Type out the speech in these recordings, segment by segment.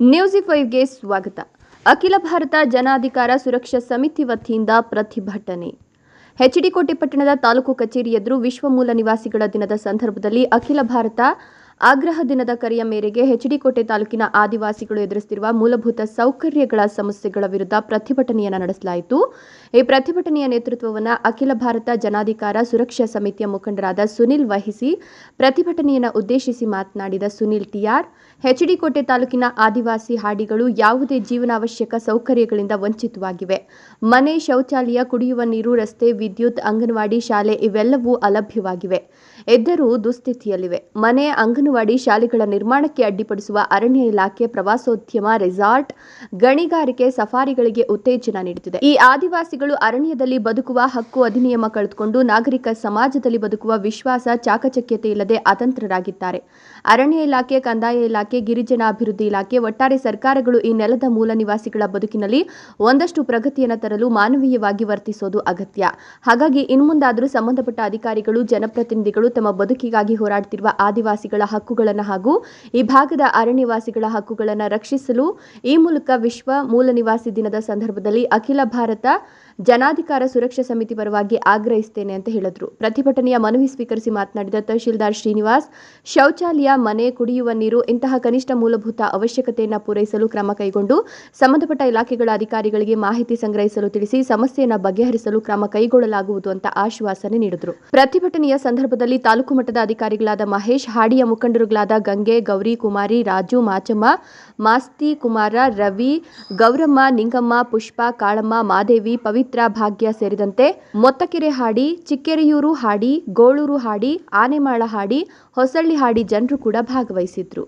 News ಫೈವ್ಗೆ ಸ್ವಾಗತ. ಅಖಿಲ ಭಾರತ ಜನಾಧಿಕಾರ ಸುರಕ್ಷಾ ಸಮಿತಿ ವತಿಯಿಂದ ಪ್ರತಿಭಟನೆ. ಹೆಚ್ಡಿಕೋಟೆ ಪಟ್ಟಣದ ತಾಲೂಕು ಕಚೇರಿ ಎದುರು ವಿಶ್ವ ಮೂಲ ನಿವಾಸಿಗಳ ದಿನದ ಸಂದರ್ಭದಲ್ಲಿ ಅಖಿಲ ಭಾರತ ಆಗ್ರಹ ದಿನದ ಕರೆಯ ಮೇರೆಗೆ ಹೆಚ್ಡಿಕೋಟೆ ತಾಲೂಕಿನ ಆದಿವಾಸಿಗಳು ಎದುರಿಸುತ್ತಿರುವ ಮೂಲಭೂತ ಸೌಕರ್ಯಗಳ ಸಮಸ್ಯೆಗಳ ವಿರುದ್ಧ ಪ್ರತಿಭಟನೆಯನ್ನು ನಡೆಸಲಾಯಿತು. ಈ ಪ್ರತಿಭಟನೆಯ ನೇತೃತ್ವವನ್ನು ಅಖಿಲ ಭಾರತ ಜನಾಧಿಕಾರ ಸುರಕ್ಷಾ ಸಮಿತಿಯ ಮುಖಂಡರಾದ ಸುನಿಲ್ ವಹಿಸಿ, ಪ್ರತಿಭಟನೆಯನ್ನು ಉದ್ದೇಶಿಸಿ ಮಾತನಾಡಿದ ಸುನಿಲ್ ಟಿಆರ್, ಹೆಚ್ಡಿಕೋಟೆ ತಾಲೂಕಿನ ಆದಿವಾಸಿ ಹಾಡಿಗಳು ಯಾವುದೇ ಜೀವನಾವಶ್ಯಕ ಸೌಕರ್ಯಗಳಿಂದ ವಂಚಿತವಾಗಿವೆ. ಮನೆ, ಶೌಚಾಲಯ, ಕುಡಿಯುವ ನೀರು, ರಸ್ತೆ, ವಿದ್ಯುತ್, ಅಂಗನವಾಡಿ, ಶಾಲೆ ಇವೆಲ್ಲವೂ ಅಲಭ್ಯವಾಗಿವೆ. ಎದ್ದರೂ ದುಸ್ಥಿತಿಯಲ್ಲಿವೆ. ಮನೆ ಅಂಗನವಾಡಿ ಶಾಲೆಗಳ ನಿರ್ಮಾಣಕ್ಕೆ ಅಡ್ಡಿಪಡಿಸುವ ಅರಣ್ಯ ಇಲಾಖೆ ಪ್ರವಾಸೋದ್ಯಮ ರೆಸಾರ್ಟ್ ಗಣಿಗಾರಿಕೆ ಸಫಾರಿಗಳಿಗೆ ಉತ್ತೇಜನ ನೀಡುತ್ತಿದೆ. ಈ ಆದಿವಾಸಿಗಳು ಅರಣ್ಯದಲ್ಲಿ ಬದುಕುವ ಹಕ್ಕು ಅಧಿನಿಯಮ ಕಳೆದುಕೊಂಡು ನಾಗರಿಕ ಸಮಾಜದಲ್ಲಿ ಬದುಕುವ ವಿಶ್ವಾಸ, ಚಾಕಚಕ್ಯತೆ ಇಲ್ಲದೆ ಅತಂತ್ರರಾಗಿದ್ದಾರೆ. ಅರಣ್ಯ ಇಲಾಖೆ, ಕಂದಾಯ ಇಲಾಖೆ, ಗಿರಿಜನ ಅಭಿವೃದ್ಧಿ ಇಲಾಖೆ ಒಟ್ಟಾರೆ ಸರ್ಕಾರಗಳು ಈ ನೆಲದ ಮೂಲ ನಿವಾಸಿಗಳ ಬದುಕಿನಲ್ಲಿ ಒಂದಷ್ಟು ಪ್ರಗತಿಯನ್ನು ತರಲು ಮಾನವೀಯವಾಗಿ ವರ್ತಿಸೋದು ಅಗತ್ಯ. ಹಾಗಾಗಿ ಇನ್ಮುಂದಾದರೂ ಸಂಬಂಧಪಟ್ಟ ಅಧಿಕಾರಿಗಳು, ಜನಪ್ರತಿನಿಧಿಗಳು ತಮ್ಮ ಬದುಕಿಗಾಗಿ ಹೋರಾಡುತ್ತಿರುವ ಆದಿವಾಸಿಗಳ ಹಕ್ಕುಗಳನ್ನು ಹಾಗೂ ಈ ಭಾಗದ ಅರಣ್ಯವಾಸಿಗಳ ಹಕ್ಕುಗಳನ್ನು ರಕ್ಷಿಸಲು ಈ ಮೂಲಕ ವಿಶ್ವ ಮೂಲ ನಿವಾಸಿ ದಿನದ ಸಂದರ್ಭದಲ್ಲಿ ಅಖಿಲ ಭಾರತ ಜನಾಧಿಕಾರ ಸುರಕ್ಷಾ ಸಮಿತಿ ಪರವಾಗಿ ಆಗ್ರಹಿಸುತ್ತೇನೆ ಅಂತ ಹೇಳಿದ್ರು. ಪ್ರತಿಭಟನೆಯ ಮನವಿ ಸ್ವೀಕರಿಸಿ ಮಾತನಾಡಿದ ತಹಶೀಲ್ದಾರ್ ಶ್ರೀನಿವಾಸ್, ಶೌಚಾಲಯ, ಮನೆ, ಕುಡಿಯುವ ನೀರು, ಇಂತಹ ಕನಿಷ್ಠ ಮೂಲಭೂತ ಅವಶ್ಯಕತೆಯನ್ನು ಪೂರೈಸಲು ಕ್ರಮ ಕೈಗೊಂಡು ಸಂಬಂಧಪಟ್ಟ ಇಲಾಖೆಗಳ ಅಧಿಕಾರಿಗಳಿಗೆ ಮಾಹಿತಿ ಸಂಗ್ರಹಿಸಲು ತಿಳಿಸಿ ಸಮಸ್ಯೆಯನ್ನು ಬಗೆಹರಿಸಲು ಕ್ರಮ ಕೈಗೊಳ್ಳಲಾಗುವುದು ಅಂತ ಆಶ್ವಾಸನೆ ನೀಡಿದರು. ಪ್ರತಿಭಟನೆಯ ಸಂದರ್ಭದಲ್ಲಿ ತಾಲೂಕು ಮಟ್ಟದ ಅಧಿಕಾರಿಗಳಾದ ಮಹೇಶ್, ಹಾಡಿಯ ಮುಖಂಡರುಗಳಾದ ಗಂಗೆ, ಗೌರಿ, ಕುಮಾರಿ, ರಾಜು, ಮಾಚಮ್ಮ, ಮಾಸ್ತಿ ಕುಮಾರ, ರವಿ, ಗೌರಮ್ಮ, ನಿಂಗಮ್ಮ, ಪುಷ್ಪ, ಕಾಳಮ್ಮ, ಮಾದೇವಿ, ಪವಿತ್ರ ಭಾಗ್ಯ ಸೇರಿದಂತೆ ಮೊತ್ತಕೆರೆ ಹಾಡಿ, ಚಿಕ್ಕೆರೆಯೂರು ಹಾಡಿ, ಗೋಳೂರು ಹಾಡಿ, ಆನೆಮಾಳ ಹಾಡಿ, ಹೊಸಳ್ಳಿ ಹಾಡಿ ಜನರು ಕೂಡ ಭಾಗವಹಿಸಿದ್ರು.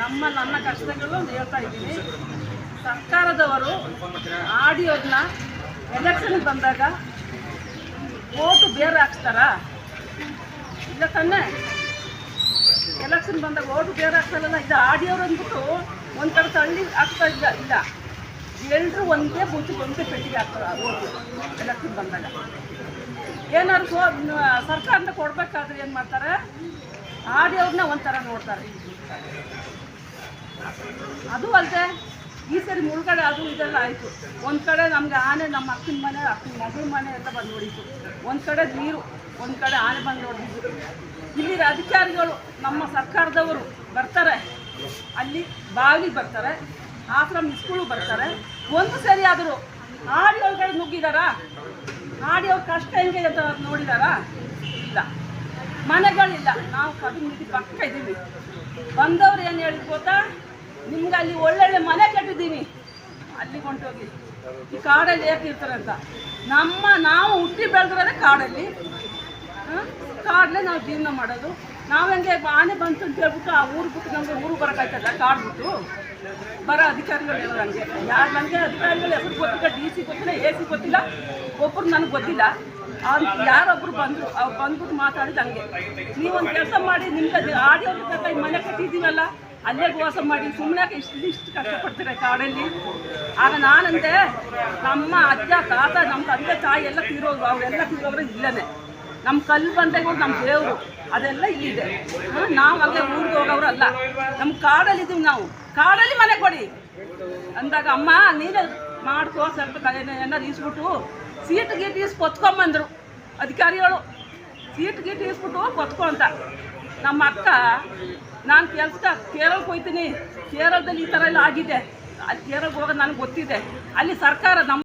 ನಮ್ಮ ನನ್ನ ಕಷ್ಟಗಳು ಹೇಳ್ತಾ ಇದ್ದೀನಿ. ಸರ್ಕಾರದವರು ಆಡಿಯೋದನ್ನ ಎಲೆಕ್ಷನ್ ಬಂದಾಗ ಓಟು ಬೇರೆ ಹಾಕ್ತಾರ ಇಲ್ಲ ತಾನೆ? ಎಲೆಕ್ಷನ್ ಬಂದಾಗ ಓಟು ಬೇರೆ ಹಾಕ್ತಾರಲ್ಲ ಇದು ಆಡಿಯೋರು ಅಂದ್ಬಿಟ್ಟು ಒಂದು ಕಡೆ ತಳ್ಳಿ ಆಗ್ತಾ ಇಲ್ಲ ಇಲ್ಲ. ಎಲ್ಲರೂ ಒಂದೇ ಬೂತ್ ಒಂದೇ ಪೆಟ್ಟಿಗೆ ಹಾಕ್ತಾರೆ ಓಟು ಎಲೆಕ್ಷನ್ ಬಂದಾಗ. ಏನಾದ್ರು ಸೋ ಸರ್ಕಾರದಿಂದ ಕೊಡ್ಬೇಕಾದ್ರೆ ಏನು ಮಾಡ್ತಾರೆ? ಆಡಿಯೋರನ್ನ ಒಂಥರ ನೋಡ್ತಾರೆ. ಅದು ಅಲ್ಲದೆ ಈ ಸರಿ ಮುಳುಗಡೆ ಅದು ಇದೆಲ್ಲ ಆಯಿತು. ಒಂದು ಕಡೆ ನಮಗೆ ಆನೆ, ನಮ್ಮ ಅಕ್ಕನ ಮನೆ, ಅಕ್ಕನ ಮಗಳ ಮನೆ ಎಲ್ಲ ಬಂದು ನೋಡಿತು ಒಂದು ಕಡೆ ನೀರು. ಒಂದು ಕಡೆ ಆನೆ ಬಂದು ನೋಡಿದ್ರು ಇಲ್ಲಿ ಅಧಿಕಾರಿಗಳು ನಮ್ಮ ಸರ್ಕಾರದವರು ಬರ್ತಾರೆ. ಅಲ್ಲಿ ಬಾಗಿಲು ಬರ್ತಾರೆ, ಆಶ್ರಮ ಮಿಸ್ಗಳು ಬರ್ತಾರೆ. ಒಂದು ಸರಿ ಆದರೂ ಆಡಿ ಕಡೆ ನುಗ್ಗಿದಾರಾ? ಆಡಿಯೋ ಕಷ್ಟ ಹೆಂಗೆ ಅಂತ ನೋಡಿದಾರಾ? ಇಲ್ಲ. ಮನೆಗಳಿಲ್ಲ. ನಾವು ಕಡಿಮೆ ಪಕ್ಕ ಇದ್ದೀವಿ. ಬಂದವ್ರು ಏನು ಹೇಳಿದ್ ಗೊತ್ತಾ? ನಿಮ್ಗೆ ಅಲ್ಲಿ ಒಳ್ಳೊಳ್ಳೆ ಮನೆ ಕಟ್ಟಿದ್ದೀನಿ. ಅಲ್ಲಿ ಹೊಂಟೋಗಿ ಈ ಕಾಡಲ್ಲಿ ಏಕಿರ್ತಾರೆ ಅಂತ. ನಮ್ಮ ನಾವು ಹುಟ್ಟಿ ಬೆಳೆದಿರೋದೇ ಕಾಡಲ್ಲಿ. ಕಾಡಲ್ಲೇ ನಾವು ಜೀವನ ಮಾಡೋದು. ನಾವು ಹೆಂಗೆ ಆನೆ ಬಂತು ಅಂತ ಹೇಳ್ಬಿಟ್ಟು ಆ ಊರು ಬಿಟ್ಟು ನಮಗೆ ಊರು ಬರೋಕ್ಕಾಯ್ತಲ್ಲ, ಕಾಡು ಬಿಟ್ಟು? ಬರೋ ಅಧಿಕಾರಿಗಳು ಹೇಳೋ ನನಗೆ ಯಾರು ನನಗೆ ಅಧಿಕಾರಿಗಳು ಹೆಸರು ಗೊತ್ತಿಲ್ಲ ಡಿ ಸಿ ಗೊತ್ತಿಲ್ಲ ಎ ಸಿ ಗೊತ್ತಿಲ್ಲ ಒಬ್ಬರು ನನಗೆ ಗೊತ್ತಿಲ್ಲ. ಅವ್ರು ಯಾರೊಬ್ರು ಬಂದರು, ಅವ್ರು ಬಂದ್ಬಿಟ್ಟು ಮಾತಾಡಿದ ಹಂಗೆ. ನೀವೊಂದು ಕೆಲಸ ಮಾಡಿ ನಿಮ್ಗೆ ಆಡಿಯೋ ಕೈ ಮನೆ ಕಟ್ಟಿದ್ದೀವಲ್ಲ, ಅಲ್ಲೇ ವಾಸ ಮಾಡಿ ಸುಮ್ಮನೆ ಇಷ್ಟು ಇಷ್ಟು ಕಷ್ಟಪಡ್ತೀರ ಕಾಡಲ್ಲಿ? ಆಗ ನಾನಂದೆ, ನಮ್ಮ ಅಜ್ಜ, ತಾತ ನಮ್ಮ ತಂದೆ, ತಾಯಿ ಎಲ್ಲ ತೀರೋದು ಅವರೆಲ್ಲ ತೀರೋದ್ರೆ ಇಲ್ಲೇ ನಮ್ಮ ಕಲ್ಲು ಬಂಡೆಗಳು ನಮ್ಮ ದೇವರು. ಅದೆಲ್ಲ ಇಲ್ಲಿದೆ ನಾವು ಅಲ್ಲೇ ಊರಿಗೆ ಹೋಗೋರು ಅಲ್ಲ ನಮ್ಮ ಕಾಡಲ್ಲಿ ಇದೀವಿ ನಾವು. ಕಾಡಲ್ಲಿ ಮನೆ ಕೊಡಿ. ಅಂದಾಗ, ಅಮ್ಮ, ನೀನು ಮಾಡ್ಕೋ ಸ್ವಲ್ಪ ಏನಾರು ಈಸ್ಬಿಟ್ಟು ಸೀಟ್ ಗೀಟ್ ಈಸ್ ಕೊತ್ಕೊಂಬಂದರು ಅಧಿಕಾರಿಗಳು, ಸೀಟ್ ಗೀಟ್ ಈಸ್ಬಿಟ್ಟು ಕೊತ್ಕೊ ಅಂತ. ನಮ್ಮ ಅಕ್ಕ, ನಾನು ಕೆಲ್ಸಕ್ಕೆ ಕೇರಳಕ್ಕೆ ಹೋಗ್ತೀನಿ ಕೇರಳದಲ್ಲಿ ಈ ಥರ ಎಲ್ಲ ಆಗಿದೆ. ಅಲ್ಲಿ ಕೇರಳಕ್ಕೆ ಹೋಗೋದು ನನಗೆ ಗೊತ್ತಿದೆ. ಅಲ್ಲಿ ಸರ್ಕಾರ ನಮ್ಮ